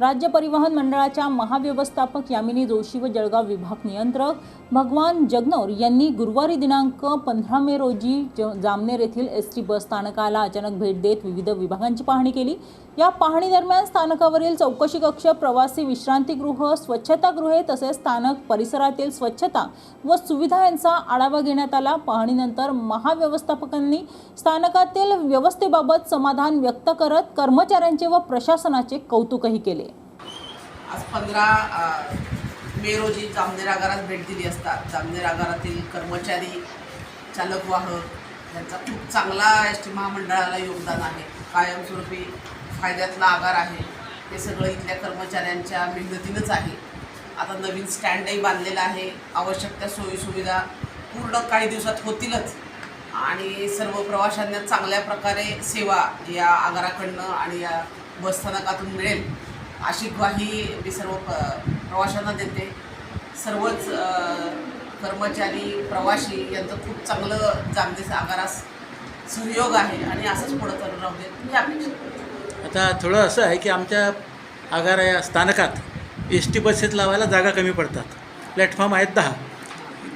राज्य परिवहन मंडळाच्या महाव्यवस्थापक यामिनी जोशी व जळगाव विभाग नियंत्रक भगवान जगनौर यांनी गुरुवारी दिनांक पंधरा मे रोजी ज जामनेर येथील एस टी बस स्थानकाला अचानक भेट देत विविध विभागांची पाहणी केली. या पाहणीदरम्यान स्थानकावरील चौकशी कक्ष प्रवासी विश्रांतीगृह स्वच्छतागृहे तसेच स्थानक परिसरातील स्वच्छता व सुविधा यांचा आढावा घेण्यात आला. पाहणीनंतर महाव्यवस्थापकांनी स्थानकातील व्यवस्थेबाबत समाधान व्यक्त करत कर्मचाऱ्यांचे व प्रशासनाचे कौतुकही केले. आज पंधरा मे रोजी जामनेर आगारात भेट दिली असतात. जामनेर आगारातील कर्मचारी चालक वाहक यांचा खूप चांगला एस टी महामंडळाला योगदान आहे. कायमस्वरूपी फायद्यातला आगार आहे. हे सगळं इथल्या कर्मचाऱ्यांच्या मेहनतीनंच आहे. आता नवीन स्टँडही बांधलेला आहे. आवश्यक त्या सोयीसुविधा पूर्ण काही दिवसात होतीलच. आणि सर्व प्रवाशांना चांगल्या प्रकारे सेवा या आगाराकडनं आणि या बसस्थानकातून मिळेल. अशी ग्वाही मी सर्व प्रवाशांना देते. सर्वच कर्मचारी प्रवासी यांचं खूप चांगलं जामनेर आगारास सहयोग आहे आणि असंच पुढं चालू राहू देत मी अपेक्षा. आता थोडं असं आहे की आमच्या आगार या स्थानकात एस टी बसेस लावायला जागा कमी पडतात. प्लॅटफॉर्म आहेत दहा.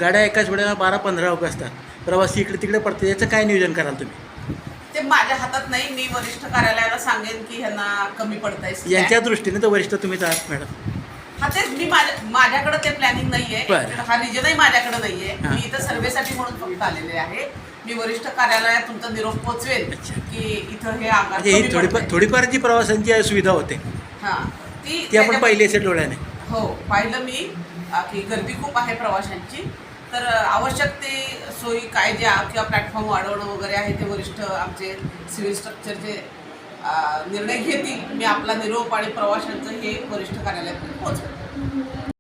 गाड्या एकाच वेळेला बारा पंधरा उभ्या असतात. प्रवासी इकडे तिकडे पडते याचं काय नियोजन कराल तुम्ही? ते माझ्या हातात नाही मी वरिष्ठ कार्यालयाला सांगेन की ह्यांना कमी पडत यांच्या दृष्टीने तर वरिष्ठ तुम्हीच आहात मॅडम हा तेच मी माझ्या माझ्याकडे ते प्लॅनिंग नाहीये. हा रिजनही माझ्याकडे नाहीये. मी इथं सर्वेसाठी म्हणून फक्त आलेले आहे मी वरिष्ठ कार्यालयात तुमचा निरोप अच्छा. की इथं हे आगार म्हणजे थोडीफार पडतंय. थोडीफार जी प्रवासांची सुविधा होते हा ती ती आपण पाहिली असेल डोळ्याने हो पाहिलं मी की गर्दी खूप आहे प्रवाशांची तर आवश्यक ते सोयी कायद्या किंवा प्लॅटफॉर्म वाढवणं वगैरे आहे ते वरिष्ठ आमचे सिव्हिल स्ट्रक्चरचे निर्णय घेतील. मी आपला निरोप आणि प्रवाशांचं हे वरिष्ठ कार्यालयात पोहोचवतो